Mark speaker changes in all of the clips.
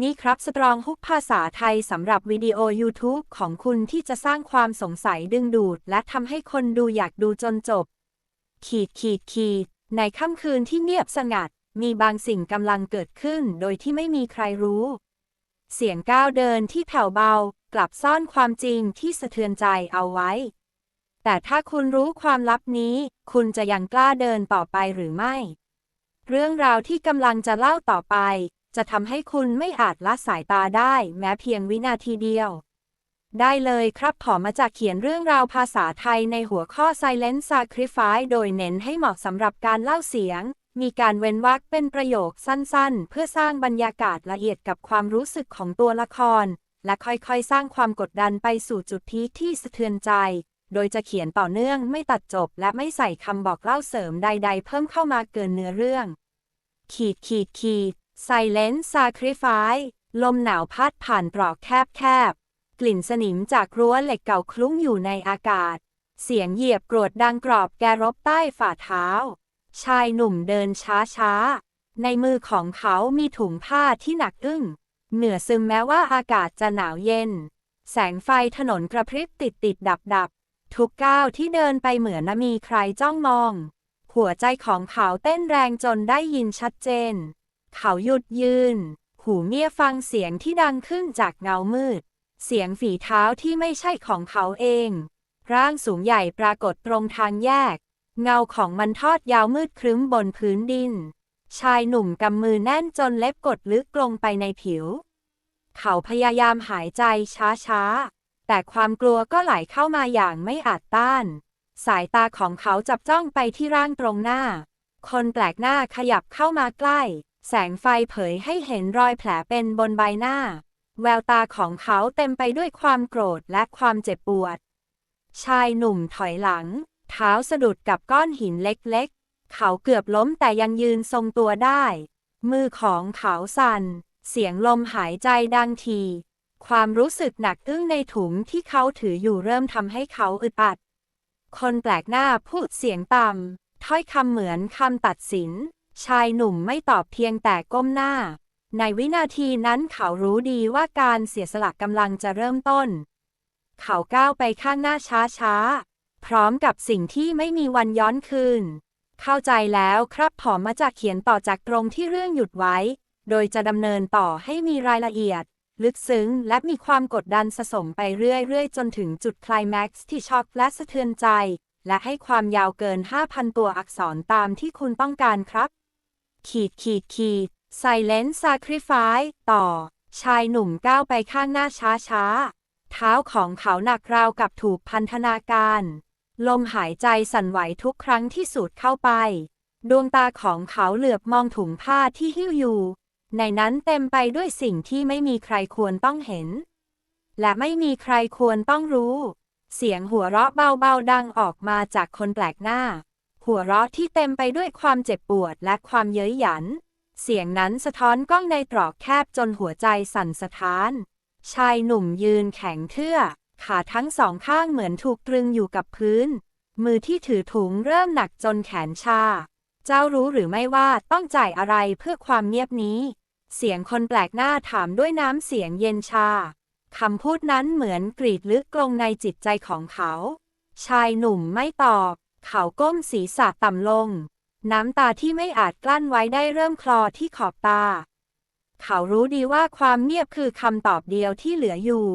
Speaker 1: นี่ครับสตรองฮุกภาษาไทยสำหรับวิดีโอ YouTube ของคุณที่จะสร้างความสงสัยดึงดูด และทำให้คนดูอยากดูจนจบ ขีดขีดขีด ในค่ำคืนที่เงียบสงัด มีบางสิ่งกำลังเกิดขึ้นโดยที่ไม่มีใครรู้ เสียงก้าวเดินที่แผ่วเบา กลับซ่อนความจริงที่สะเทือนใจเอาไว้ แต่ถ้าคุณรู้ความลับนี้ คุณจะยังกล้าเดินต่อไปหรือไม่ เรื่องราวที่กำลังจะเล่าต่อไป จะทำให้คุณไม่อาจละสายตาได้แม้เพียงวินาทีเดียว ได้เลยครับขอมาจากเขียนเรื่องราวภาษาไทยในหัวข้อ Silent Sacrifice โดยเน้นให้เหมาะสำหรับการเล่าเสียง มีการเว้นวรรคเป็นประโยคสั้นๆ เพื่อสร้างบรรยากาศละเอียดกับความรู้สึกของตัวละคร และค่อยๆ สร้างความกดดันไปสู่จุดพีคที่สะเทือนใจ โดยจะเขียนต่อเนื่องไม่ตัดจบ และไม่ใส่คำบอกเล่าเสริมใด ๆ เพิ่มเข้ามาเกินเนื้อเรื่อง ขีดขีดขีด Silent Sacrifice ลมหนาวพัดผ่านตรอกแคบๆ กลิ่นสนิมจากรั้วเหล็กเก่าคลุ้งอยู่ในอากาศ เสียงเหยียบกรวดดังกรอบแกรบใต้ฝ่าเท้า ชายหนุ่มเดินช้าๆ ในมือของเขามีถุงผ้าที่หนักอึ้ง เหนือซึมแม้ว่าอากาศจะหนาวเย็น แสงไฟถนนกระพริบติดติดดับดับทุกก้าวที่เดินไปเหมือนมีใครจ้องมอง หัวใจของเขาเต้นแรงจนได้ยินชัดเจน เขาหยุดยืน หูเมียฟังเสียงที่ดังขึ้นจากเงามืด เสียงฝีเท้าที่ไม่ใช่ของเขาเอง ร่างสูงใหญ่ปรากฏตรงทางแยก เงาของมันทอดยาวมืดครึ้มบนพื้นดิน ชายหนุ่มกำมือแน่นจนเล็บกดลึกลงไปในผิว เขาพยายามหายใจช้าๆ แต่ความกลัวก็ไหลเข้ามาอย่างไม่อาจต้าน สายตาของเขาจับจ้องไปที่ร่างตรงหน้า คนแปลกหน้าขยับเข้ามาใกล้ แสงไฟเผยให้เห็นรอยแผลเป็นบนใบหน้า แววตาของเขาเต็มไปด้วยความโกรธและความเจ็บปวด ชายหนุ่มถอยหลัง เท้าสะดุดกับก้อนหินเล็กๆ เขาเกือบล้มแต่ยังยืนทรงตัวได้ มือของเขาสั่น เสียงลมหายใจดังที ความรู้สึกหนักอึ้งในถุงที่เขาถืออยู่เริ่มทำให้เขาอึดอัด คนแปลกหน้าพูดเสียงต่ำถ้อยคำเหมือนคำตัดสิน ชายหนุ่มไม่ตอบเพียงแต่ก้มหน้า ในวินาทีนั้นเขารู้ดีว่าการเสียสละกำลังจะเริ่มต้น เขาก้าวไปข้างหน้าช้าๆ พร้อมกับสิ่งที่ไม่มีวันย้อนคืน เข้าใจแล้วครับผอมมาจากเขียนต่อจากตรงที่เรื่องหยุดไว้ โดยจะดำเนินต่อให้มีรายละเอียด ลึกซึ้งและมีความกดดันสะสมไปเรื่อยๆ จนถึงจุดคลแม็กซ์ที่ช็อกและสะเทือนใจ และให้ความยาวเกิน 5,000 ตัวอักษรตามที่คุณต้องการครับ ขีดขีดขีด Silent Sacrifice ต่อ ชายหนุ่มก้าวไปข้างหน้าช้าๆเท้าของเขาหนักราวกับถูกพันธนาการ ลมหายใจสั่นไหวทุกครั้งที่สูดเข้าไป ดวงตาของเขาเหลือบมองถุงผ้าที่หิ้วอยู่ ในนั้นเต็มไปด้วยสิ่งที่ไม่มีใครควรต้องเห็น และไม่มีใครควรต้องรู้ เสียงหัวเราะเบาๆดังออกมาจากคนแปลกหน้า หัวเราะที่เต็มไปด้วยความเจ็บปวดและความเย้ยหยัน เสียงนั้นสะท้อนกล้องในตรอกแคบจนหัวใจสั่นสะท้าน ชายหนุ่มยืนแข็งเทื่อ ขาทั้งสองข้างเหมือนถูกตรึงอยู่กับพื้น มือที่ถือถุงเริ่มหนักจนแขนชา เจ้ารู้หรือไม่ว่าต้องจ่ายอะไรเพื่อความเงียบนี้ เสียงคนแปลกหน้าถามด้วยน้ำเสียงเย็นชาคำพูดนั้นเหมือนกรีดลึกลงในจิตใจของเขา ชายหนุ่มไม่ตอบ เขาก้มศีรษะต่ำลง น้ำตาที่ไม่อาจกลั้นไว้ได้เริ่มคลอที่ขอบตา เขารู้ดีว่าความเงียบคือคำตอบเดียวที่เหลืออยู่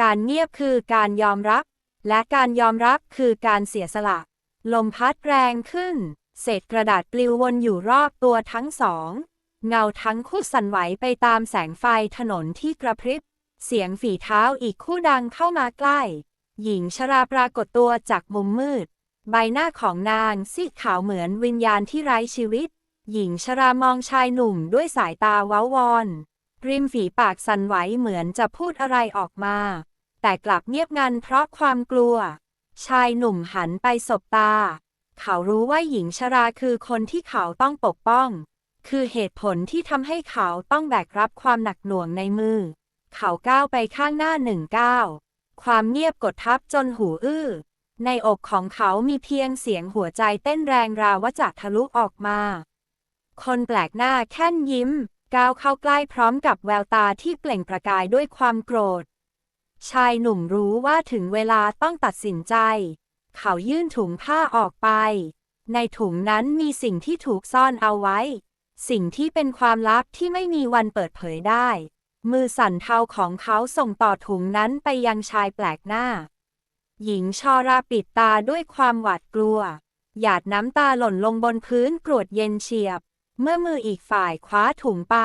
Speaker 1: การเงียบคือการยอมรับ และการยอมรับคือการเสียสละ ลมพัดแรงขึ้น เศษกระดาษปลิววนอยู่รอบตัวทั้งสอง เงาทั้งคู่สั่นไหวไปตามแสงไฟถนนที่กระพริบ เสียงฝีเท้าอีกคู่ดังเข้ามาใกล้ หญิงชราปรากฏตัวจากมุมมืด ใบหน้าของนางซีดขาวเหมือนวิญญาณที่ไร้ชีวิต หญิงชรามองชายหนุ่มด้วยสายตาว้าวอน ริมฝีปากสั่นไหวเหมือนจะพูดอะไรออกมา แต่กลับเงียบงันเพราะความกลัว ชายหนุ่มหันไปสบตา เขารู้ว่าหญิงชราคือคนที่เขาต้องปกป้อง คือเหตุผลที่ทำให้เขาต้องแบกรับความหนักหน่วงในมือ เขาก้าวไปข้างหน้าหนึ่งก้าว ความเงียบกดทับจนหูอื้อ ในอกของเขามีเพียงเสียงหัวใจเต้นแรงราวว่าจะทะลุออกมา คนแปลกหน้าแค่นยิ้ม ก้าวเข้าใกล้พร้อมกับแววตาที่เปล่งประกายด้วยความโกรธ ชายหนุ่มรู้ว่าถึงเวลาต้องตัดสินใจ เขายื่นถุงผ้าออกไป ในถุงนั้นมีสิ่งที่ถูกซ่อนเอาไว้ สิ่งที่เป็นความลับที่ไม่มีวันเปิดเผยได้ มือสั่นเทาของเขาส่งต่อถุงนั้นไปยังชายแปลกหน้า หญิงชอราปิดตาด้วยความหวาดกลัว หยาดน้ำตาหล่นลงบนพื้นกรวดเย็นเฉียบ เมื่อมืออีกฝ่ายคว้าถุงไป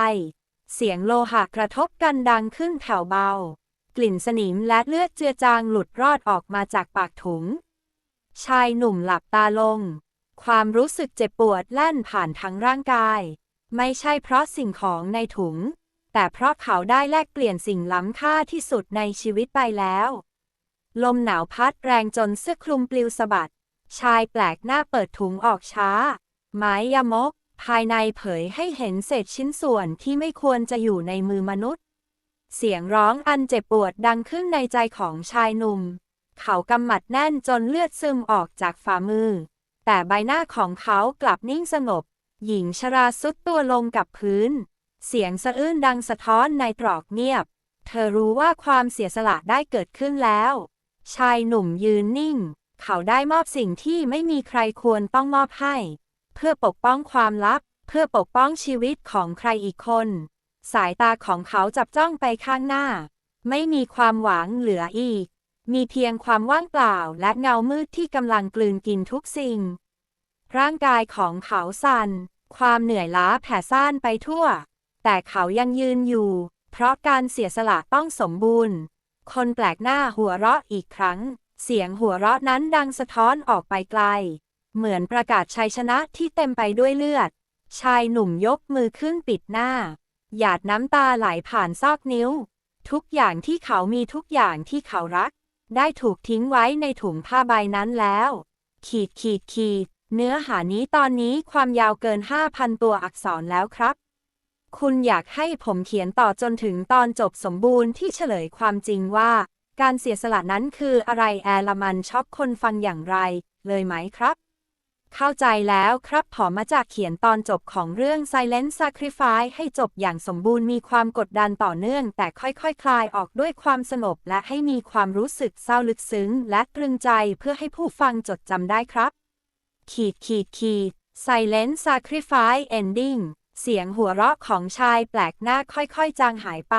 Speaker 1: เสียงโลหะกระทบกันดังขึ้นแถวเบา กลิ่นสนิมและเลือดเจือจางหลุดรอดออกมาจากปากถุง ชายหนุ่มหลับตาลง ความรู้สึกเจ็บปวดแล่นผ่านทั้งร่างกาย ไม่ใช่เพราะสิ่งของในถุง แต่เพราะเขาได้แลกเปลี่ยนสิ่งล้ำค่าที่สุดในชีวิตไปแล้ว ลมหนาวพัดแรงจนเสื้อคลุมปลิวสะบัด ชายแปลกหน้าเปิดถุงออกช้า ไม้ยมก ภายในเผยให้เห็นเศษชิ้นส่วนที่ไม่ควรจะอยู่ในมือมนุษย์ เสียงร้องอันเจ็บปวดดังขึ้นในใจของชายหนุ่ม เขากำหมัดแน่นจนเลือดซึมออกจากฝ่ามือ แต่ใบหน้าของเขากลับนิ่งสงบ หญิงชราสุดตัวลงกับพื้น เสียงสะอื้นดังสะท้อนในตรอกเงียบ เธอรู้ว่าความเสียสละได้เกิดขึ้นแล้ว ชายหนุ่มยืนนิ่ง เขาได้มอบสิ่งที่ไม่มีใครควรต้องมอบให้ เพื่อปกป้องความลับ เพื่อปกป้องชีวิตของใครอีกคน สายตาของเขาจับจ้องไปข้างหน้า ไม่มีความหวังเหลืออีก มีเพียงความว่างเปล่าและเงามืดที่กำลังกลืนกินทุกสิ่ง ร่างกายของเขาสั่น ความเหนื่อยล้าแผ่ซ่านไปทั่ว แต่เขายังยืนอยู่ เพราะการเสียสละต้องสมบูรณ์ คนแปลกหน้าหัวเราะอีกครั้ง เสียงหัวเราะนั้นดังสะท้อนออกไปไกล เหมือนประกาศชัยชนะที่เต็มไปด้วยเลือด ชายหนุ่มยกมือขึ้นปิดหน้า หยาดน้ำตาไหลผ่านซอกนิ้ว ทุกอย่างที่เขามีทุกอย่างที่เขารัก ได้ถูกทิ้งไว้ในถุงผ้าใบนั้นแล้ว ขีดขีดขีด เนื้อหานี้ตอนนี้ความยาวเกิน 5,000 ตัวอักษรแล้วครับ คุณอยากให้ผมเขียนต่อจนถึงตอนจบสมบูรณ์ที่เฉลยความจริงว่า การเสียสละนั้นคืออะไรแอลมันช็อกคนฟังอย่างไร เลยไหมครับ เข้าใจแล้วครับผอมาจากเขียนตอนจบของเรื่อง Silent Sacrifice ให้จบอย่างสมบูรณ์มีความกดดันต่อเนื่อง แต่ค่อยๆคคลายออกด้วยความสงบและให้มีความรู้สึกเศร้าลึกซึ้ง และตรึงใจเพื่อให้ผู้ฟังจดจำได้ครับ ขีดขีดขีด Silent Sacrifice Ending เสียงหัวเราะของชายแปลกหน้าค่อยๆ จางหายไป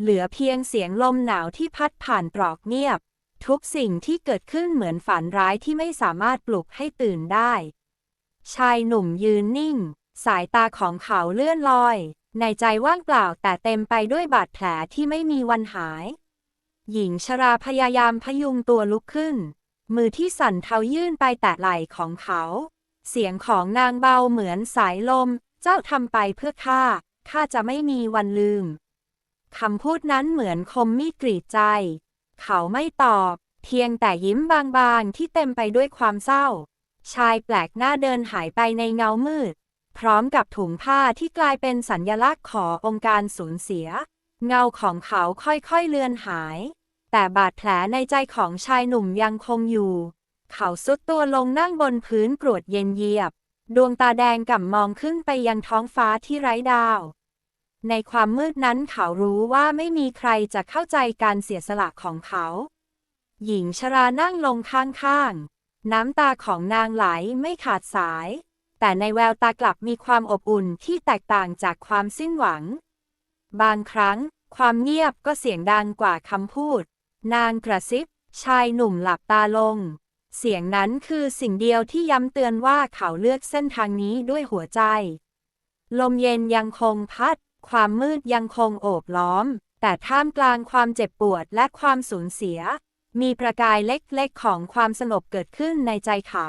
Speaker 1: เหลือเพียงเสียงลมหนาวที่พัดผ่านตรอกเงียบ ทุกสิ่งที่เกิดขึ้นเหมือนฝันร้ายที่ไม่สามารถปลุกให้ตื่นได้ ชายหนุ่มยืนนิ่ง สายตาของเขาเลื่อนลอย ในใจว่างเปล่าแต่เต็มไปด้วยบาดแผลที่ไม่มีวันหาย หญิงชราพยายามพยุงตัวลุกขึ้น มือที่สั่นเทายื่นไปแตะไหล่ของเขา เสียงของนางเบาเหมือนสายลม เจ้าทำไปเพื่อข้า ข้าจะไม่มีวันลืม คำพูดนั้นเหมือนคมมีดกรีดใจ เขาไม่ตอบ เพียงแต่ยิ้มบางๆที่เต็มไปด้วยความเศร้า ชายแปลกหน้าเดินหายไปในเงามืด พร้อมกับถุงผ้าที่กลายเป็นสัญญลักษณ์ขององค์การสูญเสีย เงาของเขาค่อยๆเลือนหาย แต่บาดแผลในใจของชายหนุ่มยังคงอยู่ เขาสุดตัวลงนั่งบนพื้นกรวดเย็นเยียบ ดวงตาแดงก่ำมองขึ้นไปยังท้องฟ้าที่ไร้ดาว ในความมืดนั้นเขารู้ว่าไม่มีใครจะเข้าใจการเสียสละของเขา หญิงชรานั่งลงข้างๆ น้ำตาของนางไหลไม่ขาดสาย แต่ในแววตากลับมีความอบอุ่นที่แตกต่างจากความสิ้นหวัง บางครั้ง ความเงียบก็เสียงดังกว่าคำพูด นางกระซิบ ชายหนุ่มหลับตาลง เสียงนั้นคือสิ่งเดียวที่ย้ำเตือนว่าเขาเลือกเส้นทางนี้ด้วยหัวใจ ลมเย็นยังคงพัด ความมืดยังคงโอบล้อม แต่ท่ามกลางความเจ็บปวดและความสูญเสีย มีประกายเล็กๆของความสงบเกิดขึ้นในใจเขา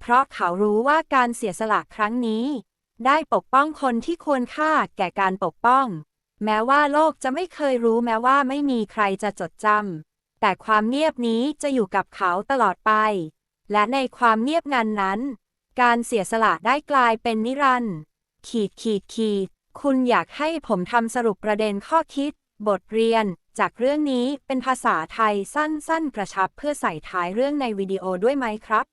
Speaker 1: เพราะเขารู้ว่าการเสียสละครั้งนี้ ได้ปกป้องคนที่ควรค่าแก่การปกป้อง แม้ว่าโลกจะไม่เคยรู้แม้ว่าไม่มีใครจะจดจำ แต่ความเงียบนี้จะอยู่กับเขาตลอดไป และในความเงียบงานนั้น การเสียสละได้กลายเป็นนิรันดร์ขีดขีดขีด คุณอยากให้ผมทำสรุปประเด็นข้อคิด บทเรียน จากเรื่องนี้เป็นภาษาไทยสั้นๆ กระชับเพื่อใส่ท้ายเรื่องในวิดีโอด้วยไหมครับ